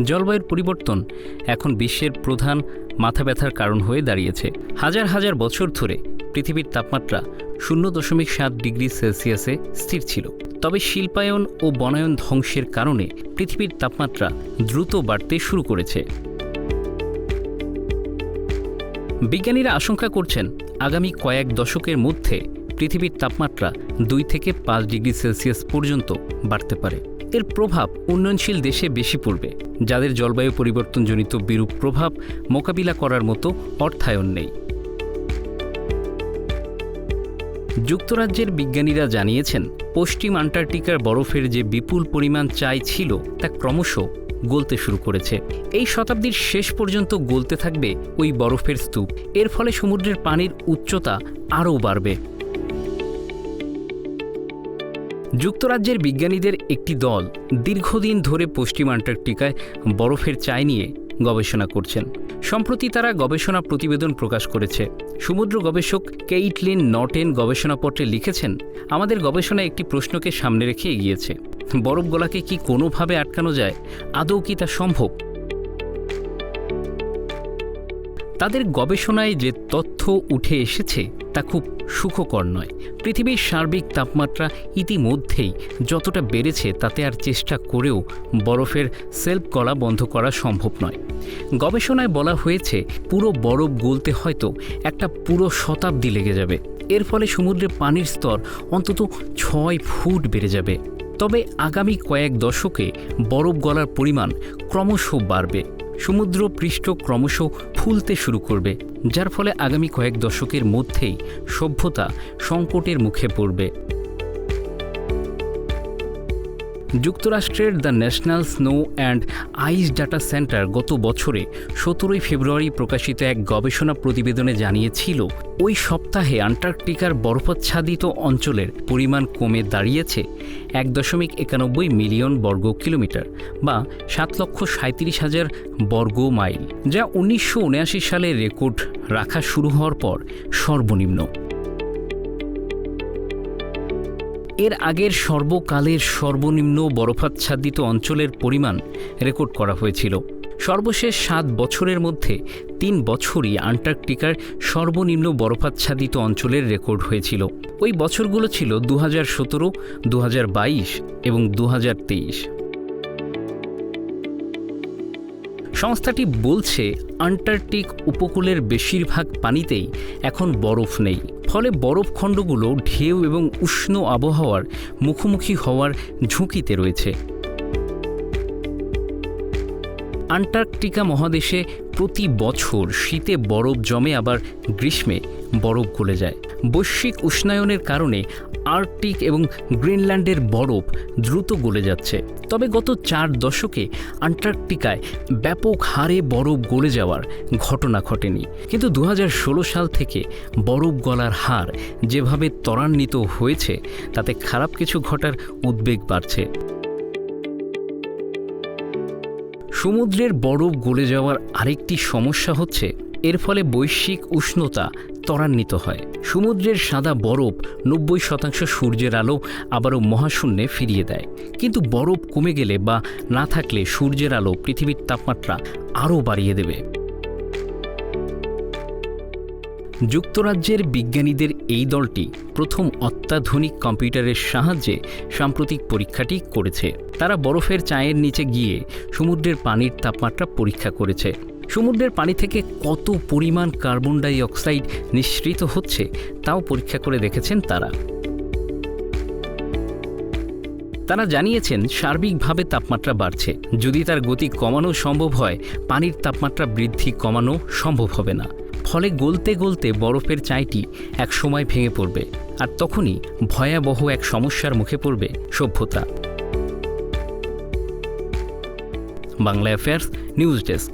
জলবায়ুর পরিবর্তন এখন বিশ্বের প্রধান মাথা ব্যথার কারণ হয়ে দাঁড়িয়েছে। হাজার হাজার বছর ধরে পৃথিবীর তাপমাত্রা শূন্য দশমিক সাত ডিগ্রি সেলসিয়াসে স্থির ছিল। তবে শিল্পায়ন ও বনায়ন ধ্বংসের কারণে পৃথিবীর তাপমাত্রা দ্রুত বাড়তে শুরু করেছে। বিজ্ঞানীরা আশঙ্কা করছেন, আগামী কয়েক দশকের মধ্যে পৃথিবীর তাপমাত্রা দুই থেকে পাঁচ ডিগ্রি সেলসিয়াস পর্যন্ত বাড়তে পারে। এর প্রভাব উন্নয়নশীল দেশে বেশি পড়বে, যাদের জলবায়ু পরিবর্তনজনিত বিরূপ প্রভাব মোকাবিলা করার মতো অর্থায়ন নেই। যুক্তরাজ্যের বিজ্ঞানীরা জানিয়েছেন, পশ্চিম আন্টার্কটিকার বরফের যে বিপুল পরিমাণ চাই ছিল, তা ক্রমশ গলতে শুরু করেছে। এই শতাব্দীর শেষ পর্যন্ত গলতে থাকবে ওই বরফের স্তূপ। এর ফলে সমুদ্রের পানির উচ্চতা আরও বাড়বে। যুক্তরাজ্যের বিজ্ঞানীদের একটি দল দীর্ঘদিন ধরে পশ্চিম আন্টার্কটিকায় বরফের চাই নিয়ে গবেষণা করছেন। সম্প্রতি তারা গবেষণা প্রতিবেদন প্রকাশ করেছে। সমুদ্র গবেষক কেইটলিন নটেন গবেষণাপত্রে লিখেছেন, আমাদের গবেষণা একটি প্রশ্নকে সামনে রেখে এগিয়েছে। বরফ গলাকে কি কোনোভাবে আটকানো যায়? আদৌ কি তা সম্ভব? তাদের গবেষণায় যে তথ্য উঠে এসেছে তা খুব সুখকর নয়। পৃথিবীর সার্বিক তাপমাত্রা ইতিমধ্যেই যতটা বেড়েছে তাতে আর চেষ্টা করেও বরফের সেলফ গলা বন্ধ করা সম্ভব নয়। গবেষণায় বলা হয়েছে, পুরো বরফ গলতে হয়তো একটা পুরো শতাব্দী লেগে যাবে। এর ফলে সমুদ্রে পানির স্তর অন্তত ছয় ফুট বেড়ে যাবে। তবে আগামী কয়েক দশকে বরফ গলার পরিমাণ ক্রমশ বাড়বে। সমুদ্র পৃষ্ঠ ক্রমশ ফুলতে শুরু করবে, যার ফলে আগামী কয়েক দশকের মধ্যেই সভ্যতা সংকটের মুখে পড়বে। যুক্তরাষ্ট্রের the National Snow and Ice Data Center গত বছরে সতেরোই ফেব্রুয়ারি প্রকাশিত এক গবেষণা প্রতিবেদনে জানিয়েছিল, ওই সপ্তাহে আন্টার্কটিকার বরফাচ্ছাদিত অঞ্চলের পরিমাণ কমে দাঁড়িয়েছে এক দশমিক একানব্বই মিলিয়ন বর্গ কিলোমিটার বা সাত লক্ষ সাঁত্রিশ হাজার বর্গ মাইল, যা উনিশশো উনআশি সালে রেকর্ড রাখা শুরু হওয়ার পর সর্বনিম্ন। এর আগের সর্বকালের সর্বনিম্ন বরফাচ্ছাদিত অঞ্চলের পরিমাণ রেকর্ড করা হয়েছিল। সর্বশেষ সাত বছরের মধ্যে তিন বছরই আন্টার্কটিকার সর্বনিম্ন বরফাচ্ছাদিত অঞ্চলের রেকর্ড হয়েছিল। ওই বছরগুলো ছিল দু হাজার সতেরো দু বাইশ এবং দু তেইশ। সংস্থাটি বলছে, আন্টার্কটিক উপকূলের বেশিরভাগ পানিতেই এখন বরফ নেই। ফলে বরফখণ্ডগুলো ঢেউ এবং উষ্ণ আবহাওয়ার মুখোমুখি হওয়ার ঝুঁকিতে রয়েছে। আন্টার্কটিকা মহাদেশে প্রতি বছর শীতে বরফ জমে আবার গ্রীষ্মে বরফ গলে যায়। বৈশ্বিক উষ্ণায়নের কারণে আর্কটিক এবং গ্রিনল্যান্ডের বরফ দ্রুত গলে যাচ্ছে। তবে গত চার দশকে আন্টার্কটিকায় ব্যাপক হারে বরফ গলে যাওয়ার ঘটনা ঘটেনি। কিন্তু দু হাজার ষোলো সাল থেকে বরফ গলার হার যেভাবে ত্বরান্বিত হয়েছে, তাতে খারাপ কিছু ঘটার উদ্বেগ বাড়ছে। সমুদ্রের বরফ গলে যাওয়ার আরেকটি সমস্যা হচ্ছে, এর ফলে বৈশ্বিক উষ্ণতা ত্বরান্বিত হয়। সমুদ্রের সাদা বরফ নব্বই শতাংশ সূর্যের আলো আবারও মহাশূন্যে ফিরিয়ে দেয়। কিন্তু বরফ কমে গেলে বা না থাকলে সূর্যের আলো পৃথিবীর তাপমাত্রা আরও বাড়িয়ে দেবে। যুক্তরাজ্যের বিজ্ঞানীদের এই দলটি প্রথম অত্যাধুনিক কম্পিউটারের সাহায্যে সাম্প্রতিক পরীক্ষাটি করেছে। তারা বরফের চায়ের নিচে গিয়ে সমুদ্রের পানির তাপমাত্রা পরীক্ষা করেছে। সমুদ্রের পানি থেকে কত পরিমাণ কার্বন ডাই অক্সাইড নিঃসৃত হচ্ছে, তাও পরীক্ষা করে দেখেছেন তারা। তারা জানিয়েছেন, সার্বিকভাবে তাপমাত্রা বাড়ছে। যদি তার গতি কমানো সম্ভব হয়, পানির তাপমাত্রা বৃদ্ধি কমানো সম্ভব হবে না। ফলে গলতে গলতে বরফের চাইটি এক সময় ভেঙে পড়বে, আর তখনই ভয়াবহ এক সমস্যার মুখে পড়বে সভ্যতা। Bangla affairs, news desk.